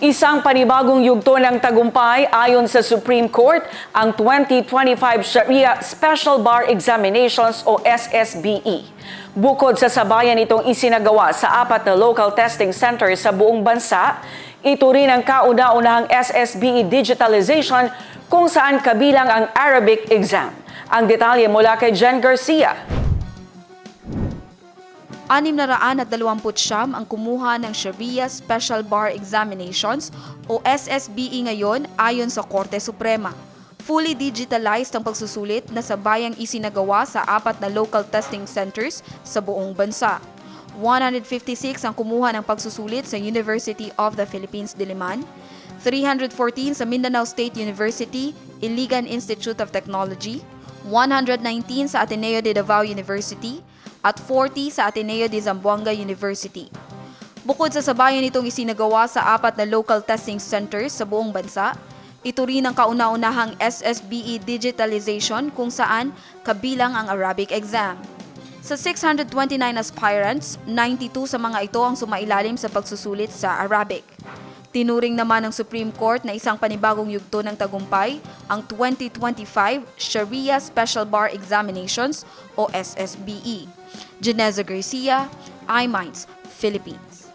Isang panibagong yugto ng tagumpay ayon sa Supreme Court ang 2025 Sharia Special Bar Examinations o SSBE. Bukod sa sabayan itong isinagawa sa apat na local testing centers sa buong bansa, ito rin ang kauna-unahang SSBE digitalization kung saan kabilang ang Arabic exam. Ang detalye mula kay Jen Garcia. 629 ang kumuha ng Sharia Special Bar Examinations o SSBE ngayon ayon sa Korte Suprema. Fully digitalized ang pagsusulit na sabayang isinagawa sa apat na local testing centers sa buong bansa. 156 ang kumuha ng pagsusulit sa University of the Philippines Diliman, 314 sa Mindanao State University, Iligan Institute of Technology, 119 sa Ateneo de Davao University, at 40 sa Ateneo de Zamboanga University. Bukod sa sabayan itong isinagawa sa apat na local testing centers sa buong bansa, ito rin ang kauna-unahang SSBE digitalization kung saan kabilang ang Arabic exam. Sa 629 aspirants, 92 sa mga ito ang sumailalim sa pagsusulit sa Arabic. Tinuring naman ng Supreme Court na isang panibagong yugto ng tagumpay ang 2025 Sharia Special Bar Examinations o SSBE. Janeza Garcia, iMinds, Philippines.